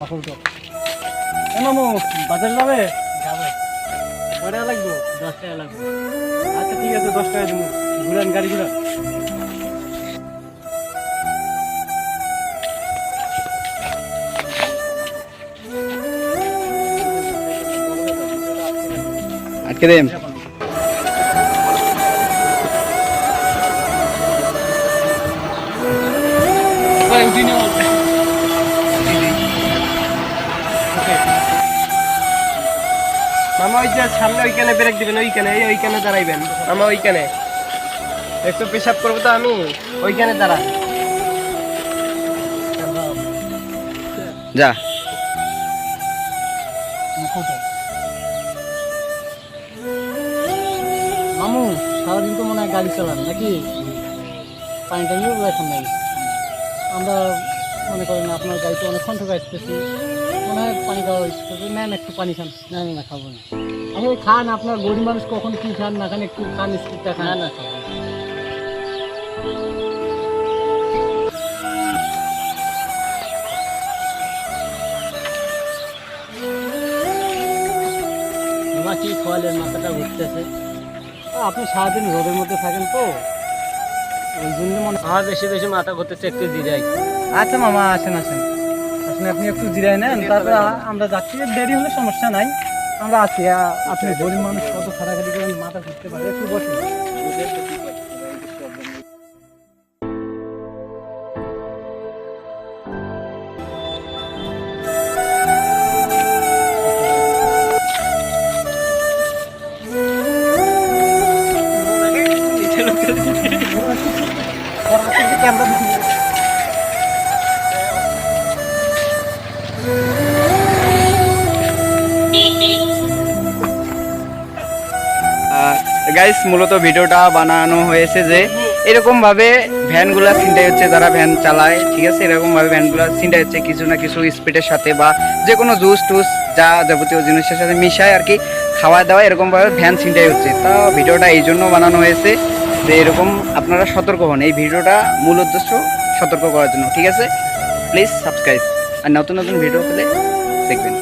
তো। এ বাজার যাবে? যাবে। কয় টাকা লাগবে? দশ টাকা লাগবে। আচ্ছা ঠিক আছে দশ টাকা দেবো। ঘুরান গাড়ি ঘুরান। আটকে দেন। মামা ওই যে সামনে ওইখানে ব্রেক দিবেন ওইখানে এই ওইখানে দাঁড়াইবেন। মামা ওইখানে। একটু পেশাব করব তো আমি ওইখানে দাঁড়ান। যা। মামু সারাদিন তো মনে হয় গাড়ি চালান নাকি? পানি টানিও এখন নাই আমরা মনে করেন আপনার গাড়িতে অনেকক্ষণ থেকে আসতেছি মনে হয় পানি খাওয়া হচ্ছে নেন একটু পানি খান। না না খাব না। আসলে খান আপনার গরিব মানুষ কখন কি খান? না খান একটু খান স্পিডটা খান। না না খাব মামা কি খাওয়ালেন মাথাটা ঘুরতেছে? আপনি সারাদিন রোদের মধ্যে থাকেন তো। ওই জন্য মনে আমার বেশি বেশি মাথা ঘুরতেছে একটু জিরাই। আচ্ছা মামা আসেন আসেন। আসেন আপনি একটু জিরাই নেন তারপরে আমরা যাচ্ছি। দেরি হলে সমস্যা নাই। আমরা আছি। আপনি গরিব মানুষ কত খাটাখাটি করে মাথা ঘুরতে পারে একটু বসুন। গাইস মূলত ভিডিওটা বানানো হয়েছে যে এরকম ভাবে ভ্যানগুলা ছিনতাই হচ্ছে, যারা ভ্যান চালায়, ঠিক আছে? এরকম ভাবে ভ্যানগুলা ছিনতাই হচ্ছে, কিছু না কিছু স্পিডের সাথে বা যে কোনো জুস টুস যা যাবতীয় জিনিসের সাথে মিশায় আর কি, খাওয়া দাওয়া এরকম ভাবে ভ্যান ছিনতাই হচ্ছে। তা ভিডিওটা এই জন্য বানানো হয়েছে যে এরকম আপনারা সতর্ক হন। এই ভিডিওটা মূল উদ্দেশ্য সতর্ক করার জন্য, ঠিক আছে? প্লিজ সাবস্ক্রাইব আর নতুন নতুন ভিডিও পেলে দেখবেন।